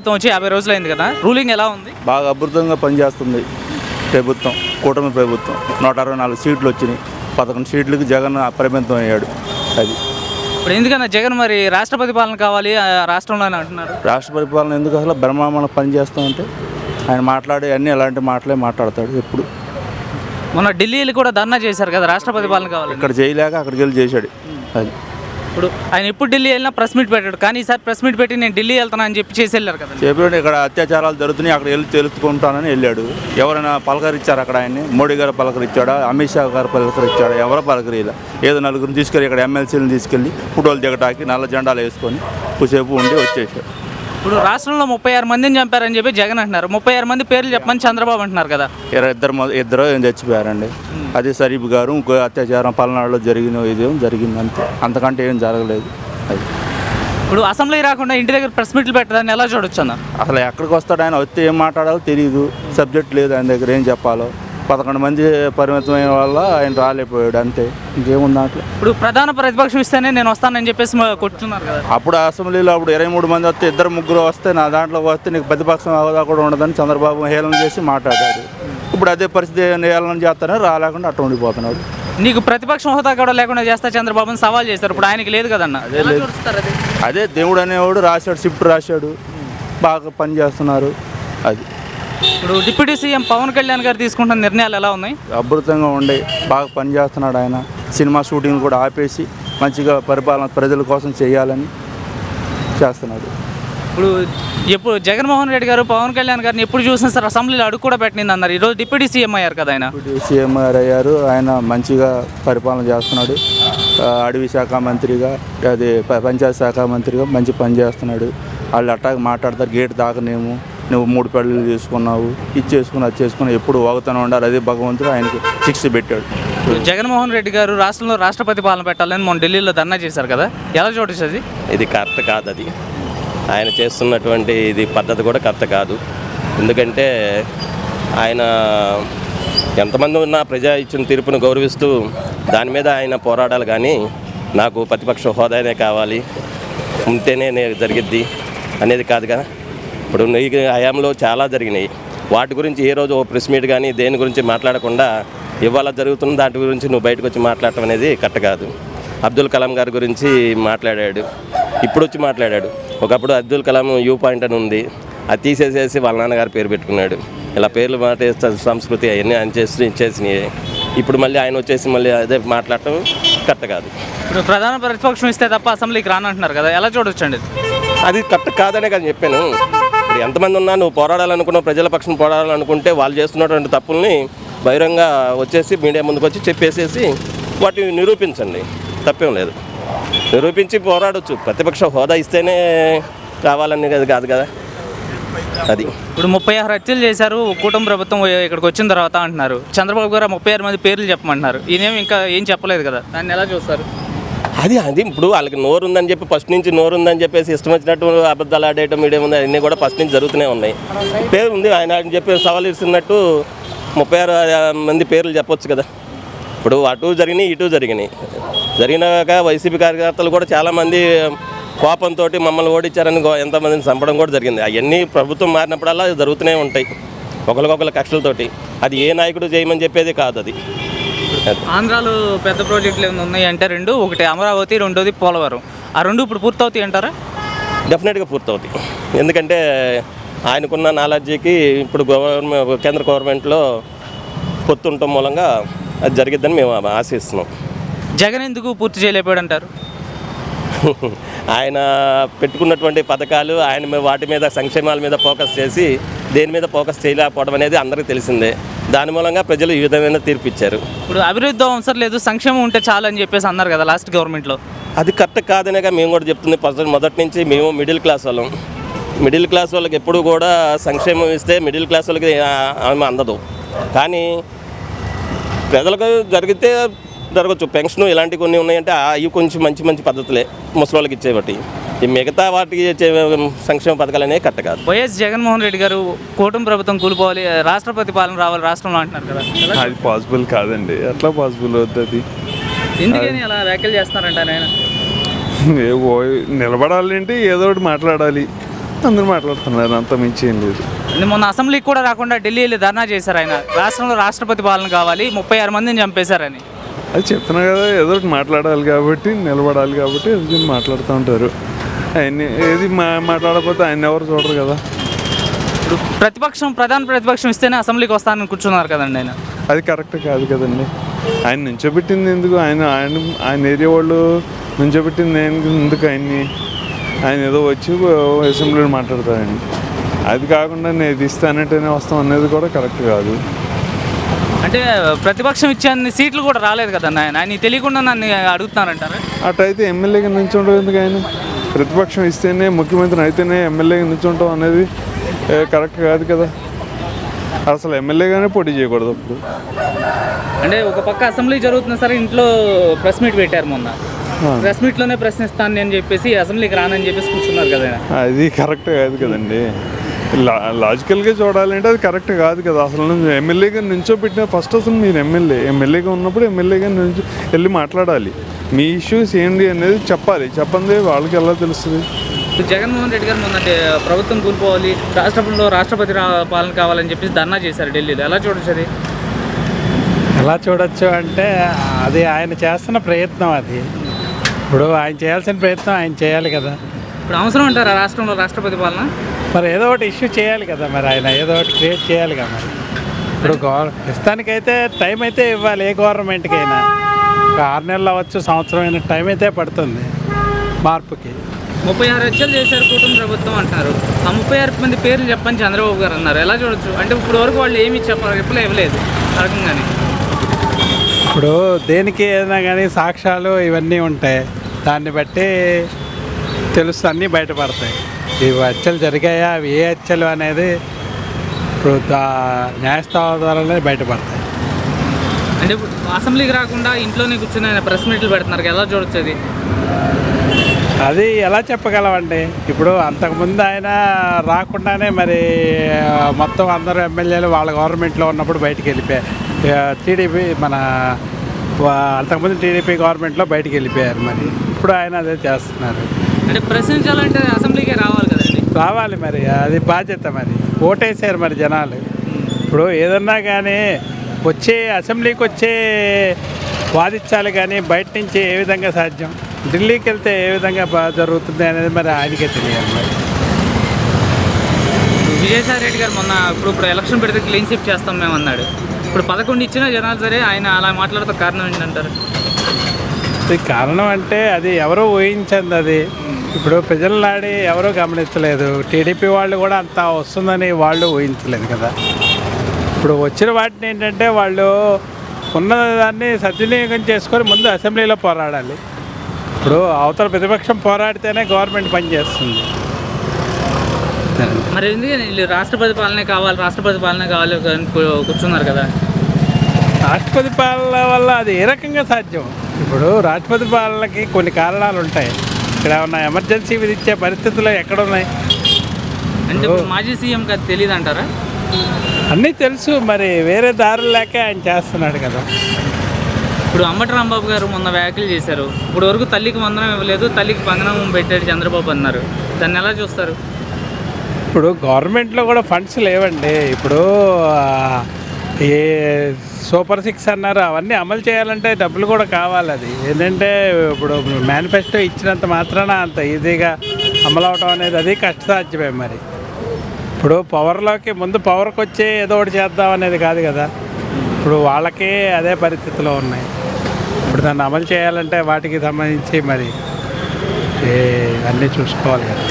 ప్రభుత్వం వచ్చి యాభై రోజులు అయింది కదా? రూలింగ్ ఎలా ఉంది? బాగా అద్భుతంగా పనిచేస్తుంది ప్రభుత్వం కూటమి ప్రభుత్వం. నూట అరవై నాలుగు సీట్లు వచ్చినాయి. పదకొండు సీట్లకి జగన్ పరిమితం అయ్యాడు. అది. ఇప్పుడు ఎందుకన్నా జగన్ మరి రాష్ట్రపతి పాలన కావాలి ఆ రాష్ట్రంలోనే అంటున్నారు? రాష్ట్ర పరిపాలన ఎందుకు అసలు? బ్రహ్మాండ పని చేస్తామంటే ఆయన మాట్లాడే అన్ని అలాంటి మాటలే మాట్లాడతాడు ఎప్పుడు. మొన్న ఢిల్లీలో కూడా ధర్నా చేశారు కదా రాష్ట్రపతి పాలన కావాలి ఇక్కడ చేయలేక అక్కడికి వెళ్ళి చేశాడు. అది. ఇప్పుడు ఆయన ఎప్పుడు ఢిల్లీ వెళ్ళినా ప్రెస్ మీట్ పెట్టాడు. కానీ ఈసారి ప్రెస్ మీట్ పెట్టి నేను ఢిల్లీ వెళ్తాను అని చెప్పి చేసి వెళ్ళారు కదా చెప్పాడు ఇక్కడ అత్యాచారాలు జరుగుతున్నాయి. అక్కడ వెళ్ళి తెలుసుకుంటానని వెళ్ళాడు. ఎవరైనా పలకరించారు అక్కడ ఆయన్ని? మోడీ గారు పలకరించాడా? అమిత్ షా గారు పలకరించాడా? ఎవరో పలకరీలా? ఏదో నలుగురిని తీసుకెళ్ళి ఇక్కడ ఎమ్మెల్సీలను తీసుకెళ్ళి ఫోటోలు దిగటానికి నల్ల జెండాలు వేసుకొని కొద్దిసేపు ఉండి వచ్చేసాడు. ఇప్పుడు రాష్ట్రంలో ముప్పై ఆరు మందిని చంపారని చెప్పి జగన్ అంటున్నారు. ముప్పై ఆరు మంది పేర్లు చెప్పమని చంద్రబాబు అంటున్నారు కదా. ఇద్దరు ఇద్దరు ఏం చచ్చిపోయారండి. అది సరీఫ్ గారు ఇంకో అత్యాచారం పల్నాడులో జరిగిన ఇది జరిగింది అంతే. అంతకంటే ఏం జరగలేదు. అది. ఇప్పుడు అసెంబ్లీ రాకుండా ఇంటి దగ్గర ప్రెస్ మీట్లు పెట్టడాన్ని ఎలా చూడొచ్చు అన్న? అసలు ఎక్కడికి వస్తాడు ఆయన వస్తే ఏం మాట్లాడాలో తెలియదు సబ్జెక్ట్ లేదు ఆయన దగ్గర ఏం చెప్పాలో. పదకొండు మంది పరిమితమైన వల్ల ఆయన రాలేకపోయాడు అంతే. ఇంకేముంది దాంట్లో? ఇప్పుడు ప్రధాన ప్రతిపక్షం ఇస్తేనే నేను వస్తానని చెప్పేసి కొట్టున్నారు కదా. అప్పుడు అసెంబ్లీలో అప్పుడు ఇరవై మూడు మంది వస్తే ఇద్దరు ముగ్గురు వస్తే నా దాంట్లోకి వస్తే నీకు ప్రతిపక్షం హోదా కూడా ఉండదని చంద్రబాబు హేళన చేసి మాట్లాడాడు. ఇప్పుడు అదే పరిస్థితి హేళన చేస్తానని రాలేకుండా అట్ట ఉండిపోతున్నాడు నీకు ప్రతిపక్షం హోదా కూడా లేకుండా చేస్తా చంద్రబాబుని సవాల్ చేస్తారు. ఇప్పుడు ఆయనకి లేదు కదన్న? అదే దేవుడు అనేవాడు రాశాడు షిఫ్ట్ రాశాడు. బాగా పని చేస్తున్నారు. అది. ఇప్పుడు డిప్యూటీ సీఎం పవన్ కళ్యాణ్ గారు తీసుకుంటున్న నిర్ణయాలు ఎలా ఉన్నాయి? అద్భుతంగా ఉండే బాగా పని చేస్తున్నాడు ఆయన. సినిమా షూటింగ్ కూడా ఆపేసి మంచిగా పరిపాలన ప్రజల కోసం చేయాలని చేస్తున్నాడు. ఇప్పుడు ఎప్పుడు జగన్మోహన్ రెడ్డి గారు పవన్ కళ్యాణ్ గారిని ఎప్పుడు చూసినా సరే అసెంబ్లీలో అడుగు కూడా పెట్టింది అన్నారు. ఈరోజు డిప్యూటీ సీఎం అయ్యారు కదా ఆయన? ఇప్పుడు సీఎం గారు అయ్యారు. ఆయన మంచిగా పరిపాలన చేస్తున్నాడు. అడవి శాఖ మంత్రిగా అది పంచాయతీ శాఖ మంత్రిగా మంచి పని చేస్తున్నాడు. వాళ్ళు అట్టాగా మాట్లాడతారు గేట్ దాకనేమో. నువ్వు మూడు పెళ్ళిళ్ళు చేసుకున్నావు ఇది చేసుకుని అది చేసుకుని ఎప్పుడు వాగుతూనే ఉండాలి. అదే భగవంతుడు ఆయనకి శిక్ష పెట్టాడు. జగన్మోహన్ రెడ్డి గారు రాష్ట్రంలో రాష్ట్రపతి పాలన పెట్టాలని మొన్న ఢిల్లీలో ధర్నా చేశారు కదా. ఎలా చూడొచ్చు అది? ఇది కరెక్ట్ కాదు అది. ఆయన చేస్తున్నటువంటి ఇది పద్ధతి కూడా కరెక్ట్ కాదు. ఎందుకంటే ఆయన ఎంతమంది ఉన్నా ప్రజా ఇచ్చిన తీర్పును గౌరవిస్తూ దాని మీద ఆయన పోరాడాలి కానీ నాకు ప్రతిపక్ష హోదానే కావాలి. ఉంటేనే నేను జరిగిద్ది అనేది కాదు కదా. ఇప్పుడు నీకు హయాంలో చాలా జరిగినాయి. వాటి గురించి ఏ రోజు ఓ ప్రెస్ మీట్ కానీ దేని గురించి మాట్లాడకుండా ఇవాళ జరుగుతున్న దాటి గురించి నువ్వు బయటకు వచ్చి మాట్లాడటం అనేది కరెక్ట్ కాదు. అబ్దుల్ కలాం గారి గురించి మాట్లాడాడు. ఇప్పుడు వచ్చి మాట్లాడాడు. ఒకప్పుడు అబ్దుల్ కలాం యూ పాయింట్ అని ఉంది. అది తీసేసేసి వాళ్ళ నాన్నగారి పేరు పెట్టుకున్నాడు. ఇలా పేర్లు మాట సంస్కృతి అవన్నీ ఆయన చేసి చేసినాయి. ఇప్పుడు మళ్ళీ ఆయన వచ్చేసి మళ్ళీ అదే మాట్లాడటం కరెక్ట్ కాదు. ఇప్పుడు ప్రధాన ప్రతిపక్షం ఇస్తే తప్ప అసెంబ్లీకి రానంటున్నారు కదా ఎలా చూడొచ్చు అండి అది కరెక్ట్ కాదనే కదా చెప్పాను. ఇప్పుడు ఎంతమంది ఉన్నా నువ్వు పోరాడాలనుకున్నావు ప్రజల పక్షం పోరాడాలనుకుంటే వాళ్ళు చేస్తున్నటువంటి తప్పుల్ని బహిరంగ వచ్చేసి మీడియా ముందుకు వచ్చి చెప్పేసేసి వాటిని నిరూపించండి. తప్పేం లేదు. నిరూపించి పోరాడొచ్చు. ప్రతిపక్ష హోదా ఇస్తేనే కావాలని అది కాదు కదా. అది. ఇప్పుడు ముప్పై ఆరు హత్యలు చేశారు కూటమి ప్రభుత్వం ఇక్కడికి వచ్చిన తర్వాత అంటున్నారు. చంద్రబాబు గారు ముప్పై ఆరు మంది పేర్లు చెప్పమంటున్నారు. ఈయనేమి ఇంకా ఏం చెప్పలేదు కదా. దాన్ని ఎలా చూస్తారు? అది అది ఇప్పుడు వాళ్ళకి నోరు ఉందని చెప్పి ఫస్ట్ నుంచి నోరు ఉందని చెప్పేసి ఇష్టం వచ్చినట్టు అబద్ధాలు ఆడేయటం మీడియం ఉంది అన్నీ కూడా ఫస్ట్ నుంచి జరుగుతూనే ఉన్నాయి. పేరు ఉంది ఆయన అని చెప్పి సవాల్ ఇస్తున్నట్టు ముప్పై ఆరు మంది పేర్లు చెప్పొచ్చు కదా. ఇప్పుడు అటు జరిగినాయి ఇటు జరిగినాయి. జరిగినాక వైసీపీ కార్యకర్తలు కూడా చాలామంది కోపంతో మమ్మల్ని ఓడించారని ఎంతమందిని చంపడం కూడా జరిగింది. అవన్నీ ప్రభుత్వం మారినప్పుడల్లా జరుగుతూనే ఉంటాయి. ఒకరికొకరు కక్షలతోటి. అది ఏ నాయకుడు చేయమని చెప్పేది కాదు అది. ఆంధ్రాలో పెద్ద ప్రాజెక్టులు ఏమైనా ఉన్నాయి అంటే రెండు ఒకటి అమరావతి రెండోది పోలవరం. ఆ రెండు ఇప్పుడు పూర్తవుతాయి అంటారా? డెఫినెట్గా పూర్తవుతాయి. ఎందుకంటే ఆయనకున్న నాలెడ్జికి ఇప్పుడు గవర్నమెంట్ కేంద్ర గవర్నమెంట్లో పొత్తు ఉండటం మూలంగా అది జరిగిద్దని మేము ఆశిస్తున్నాం. జగన్ ఎందుకు పూర్తి చేయలేకపోయాడు అంటారు ఆయన పెట్టుకున్నటువంటి పథకాలు ఆయన వాటి మీద సంక్షేమాల మీద ఫోకస్ చేసి దేని మీద ఫోకస్ చేయలేకపోవడం అనేది అందరికీ తెలిసిందే. దాని మూలంగా ప్రజలు ఈ విధమైన తీర్పు ఇచ్చారు. ఇప్పుడు అభివృద్ధి అవసరం లేదు సంక్షేమం ఉంటే చాలు అని చెప్పేసి అన్నారు కదా లాస్ట్ గవర్నమెంట్లో. అది కరెక్ట్ కాదనేగా మేము కూడా చెప్తుంది. మొదటి నుంచి మేము మిడిల్ క్లాస్ వాళ్ళం. మిడిల్ క్లాస్ వాళ్ళకి ఎప్పుడు కూడా సంక్షేమం ఇస్తే మిడిల్ క్లాస్ వాళ్ళకి ఆమె అందదు. కానీ ప్రజలకు జరిగితే జరగచ్చు పెన్షన్ ఇలాంటివి కొన్ని ఉన్నాయంటే అవి కొంచెం మంచి మంచి పద్ధతులే ముసలి ఇచ్చేవాటి ఈ మిగతా వాటికి ఇచ్చే సంక్షేమ పథకాలు అనేవి కరెక్ట్ కాదు. వైఎస్ జగన్మోహన్ రెడ్డి గారు కూటమి ప్రభుత్వం కూలిపోవాలి రాష్ట్రపతి పాలన రావాలి రాష్ట్రంలో అంటున్నారు కదా? అది పాసిబుల్ కాదండి. ఎట్లా పాసిబుల్ అవుతుంది ఎందుకని అలా వ్యాఖ్యలు చేస్తున్నారంట ఆయన? ఏ ఓ నిలబడాలంటే ఏదో ఒకటి మాట్లాడాలి. అందరూ మాట్లాడుతున్నారు అంత మించి ఏం లేదు. అంటే మొన్న అసెంబ్లీకి కూడా రాకుండా ఢిల్లీ వెళ్ళి ధర్నా చేశారు ఆయన. రాష్ట్రంలో రాష్ట్రపతి పాలన కావాలి ముప్పై ఆరు మందిని చంపేశారని. అది చెప్తున్నా కదా ఏదో ఒకటి మాట్లాడాలి కాబట్టి నిలబడాలి కాబట్టి ఏదో మాట్లాడుతూ ఉంటారు. ఆయన ఏది మా మాట్లాడకపోతే ఆయన ఎవరు చూడరు కదా. ఇప్పుడు ప్రతిపక్షం ప్రధాన ప్రతిపక్షం ఇస్తేనే అసెంబ్లీకి వస్తానని కూర్చున్నారు కదండి ఆయన. అది కరెక్ట్ కాదు కదండి. ఆయన నుంచోబెట్టింది ఎందుకు? ఆయన ఆయన ఆయన ఏరియా వాళ్ళు నుంచోబెట్టింది ఎందుకు? ఆయన్ని? ఆయన ఏదో వచ్చి అసెంబ్లీలో మాట్లాడతారని. అది కాకుండా నేను ఇది ఇస్తానంటేనే వస్తాం అనేది కూడా కరెక్ట్ కాదు. అంటే ప్రతిపక్షం ఇచ్చే సీట్లు కూడా రాలేదు కదండి ఆయన ఆయన తెలియకుండా నన్ను అడుగుతున్నారంటారా? అటైతే ఎమ్మెల్యేగా నుంచుంటాం ఎందుకు ఆయన? ప్రతిపక్షం ఇస్తేనే ముఖ్యమంత్రి అయితేనే ఎమ్మెల్యేగా నుంచుంటాం అనేది ఏ, కరెక్ట్ కాదు కదా. అసలు ఎమ్మెల్యేగానే పోటీ చేయకూడదు అప్పుడు. అంటే ఒక పక్క అసెంబ్లీ జరుగుతున్నా సరే ఇంట్లో ప్రెస్ మీట్ పెట్టారు మొన్న. ప్రెస్ మీట్లోనే ప్రశ్నిస్తాను నేను చెప్పేసి అసెంబ్లీకి రానని చెప్పేసి కూర్చున్నారు కదా. అది కరెక్ట్ కాదు కదండి. లాజికల్గా చూడాలంటే అది కరెక్ట్ కాదు కదా. అసలు నువ్వు ఎమ్మెల్యేగా నుంచోబెట్టిన ఫస్ట్ అసలు మీరు ఎమ్మెల్యే. ఎమ్మెల్యేగా ఉన్నప్పుడు ఎమ్మెల్యేగా నుంచి వెళ్ళి మాట్లాడాలి. మీ ఇష్యూస్ ఏంటి అనేది చెప్పాలి. చెప్పండి వాళ్ళకి ఎలా తెలుస్తుంది? ఇప్పుడు జగన్మోహన్ రెడ్డి గారు మొన్న అంటే ప్రభుత్వం కూలిపోవాలి రాష్ట్రంలో రాష్ట్రపతి పాలన కావాలని చెప్పేసి ధర్నా చేశారు ఢిల్లీలో. ఎలా చూడొచ్చు అది? ఎలా చూడొచ్చు అంటే అది ఆయన చేస్తున్న ప్రయత్నం అది. ఇప్పుడు ఆయన చేయాల్సిన ప్రయత్నం ఆయన చేయాలి కదా. ఇప్పుడు అవసరం అంటారా రాష్ట్రంలో రాష్ట్రపతి పాలన? మరి ఏదో ఒకటి ఇష్యూ చేయాలి కదా మరి ఆయన ఏదో ఒకటి క్రియేట్ చేయాలి కదా మరి. ఇప్పుడు గవర్ ప్రస్తుతానికైతే టైం అయితే ఇవ్వాలి ఏ గవర్నమెంట్కైనా ఒక ఆరు నెలలు అవ్వచ్చు సంవత్సరం అయిన టైం అయితే పడుతుంది మార్పుకి. ముప్పై ఆరు హత్యలు చేశారు కూటమి ప్రభుత్వం అంటున్నారు ఆ ముప్పై ఆరు మంది పేర్లు చెప్పని చంద్రబాబు గారు అన్నారు. ఎలా చూడొచ్చు? అంటే ఇప్పుడు వరకు వాళ్ళు ఏమి చెప్పారు రిప్లై ఇవ్వలేదు. రకంగానే. ఇప్పుడు దేనికి ఏదైనా కానీ సాక్ష్యాలు ఇవన్నీ ఉంటాయి. దాన్ని బట్టి తెలుసు అన్నీ బయటపడతాయి. ఇవి హత్యలు జరిగాయా? అవి ఏ హత్యలు అనేది ఇప్పుడు న్యాయస్థానం ద్వారానే బయటపడతాయి. అంటే ఇప్పుడు అసెంబ్లీకి రాకుండా ఇంట్లోనే కూర్చొని ఆయన ప్రెస్ మీట్లు పెడుతున్నారు ఎలా చూడొచ్చు అది అది ఎలా చెప్పగలమండి? ఇప్పుడు అంతకుముందు ఆయన రాకుండానే మరి మొత్తం అందరూ ఎమ్మెల్యేలు వాళ్ళ గవర్నమెంట్లో ఉన్నప్పుడు బయటికి వెళ్ళిపోయారు టీడీపీ మన అంతకుముందు టీడీపీ గవర్నమెంట్లో బయటికి వెళ్ళిపోయారు మరి. ఇప్పుడు ఆయన అదే చేస్తున్నారు. అంటే ప్రశ్నించాలంటే అసెంబ్లీకే రావాలి కదండి. రావాలి మరి అది బాధ్యత మరి. ఓటేసారు మరి జనాలు. ఇప్పుడు ఏదన్నా కానీ వచ్చే అసెంబ్లీకి వచ్చే వాదించాలి కానీ బయట నుంచి ఏ విధంగా సాధ్యం? ఢిల్లీకి వెళ్తే ఏ విధంగా బాగా జరుగుతుంది అనేది మరి ఆయనకే తెలియాలి మరి. విజయసాయి రెడ్డి గారు మొన్న ఇప్పుడు ఇప్పుడు ఎలక్షన్ పెడితే క్లీన్ షిప్ చేస్తాం మేము అన్నాడు. ఇప్పుడు పదకొండు ఇచ్చిన జనాలు సరే ఆయన అలా మాట్లాడుతూ కారణం ఏంటంటారు? కారణం అంటే అది ఎవరో ఊహించింది అది. ఇప్పుడు ప్రజల నాడి ఎవరో గమనించలేదు. టీడీపీ వాళ్ళు కూడా అంత వస్తుందని వాళ్ళు ఊహించలేదు కదా. ఇప్పుడు వచ్చిన వాటిని ఏంటంటే వాళ్ళు ఉన్న దాన్ని సద్వినియోగం చేసుకొని ముందు అసెంబ్లీలో పోరాడాలి. ఇప్పుడు అవతల ప్రతిపక్షం పోరాడితేనే గవర్నమెంట్ పనిచేస్తుంది మరి ఎందుకని వీళ్ళు రాష్ట్రపతి పాలనే కావాలి రాష్ట్రపతి పాలనే కావాలి కూర్చున్నారు కదా? రాష్ట్రపతి పాలన వల్ల అది ఏ రకంగా సాధ్యం? ఇప్పుడు రాష్ట్రపతి పాలనకి కొన్ని కారణాలు ఉంటాయి. ఇక్కడ ఏమన్నా ఎమర్జెన్సీ విధించే పరిస్థితులు ఎక్కడున్నాయి? అంటే ఇప్పుడు మాజీ సీఎంకి అది తెలియదు అంటారా? అన్నీ తెలుసు మరి వేరే దారులు లేక ఆయన చేస్తున్నాడు కదా. ఇప్పుడు అంబటి రాంబాబు గారు మొన్న వ్యాఖ్యలు చేశారు. ఇప్పుడు వరకు తల్లికి వందనం ఇవ్వలేదు తల్లికి పంగనం పెట్టాడు చంద్రబాబు అన్నారు. దాన్ని ఎలా చూస్తారు? ఇప్పుడు గవర్నమెంట్లో కూడా ఫండ్స్ లేవండి. ఇప్పుడు ఏ సూపర్ సిక్స్ అన్నారు అవన్నీ అమలు చేయాలంటే డబ్బులు కూడా కావాలి అది. ఏంటంటే ఇప్పుడు మేనిఫెస్టో ఇచ్చినంత మాత్రాన అంత ఈజీగా అమలు అవటం అనేది అది కష్టసాధ్యమే మరి. ఇప్పుడు పవర్లోకి ముందు పవర్కి వచ్చి ఏదో ఒకటి చేద్దాం అనేది కాదు కదా. ఇప్పుడు వాళ్ళకే అదే పరిస్థితిలో ఉన్నాయి. ఇప్పుడు దాన్ని అమలు చేయాలంటే వాటికి సంబంధించి మరి ఏ అన్నీ చూసుకోవాలి కదా.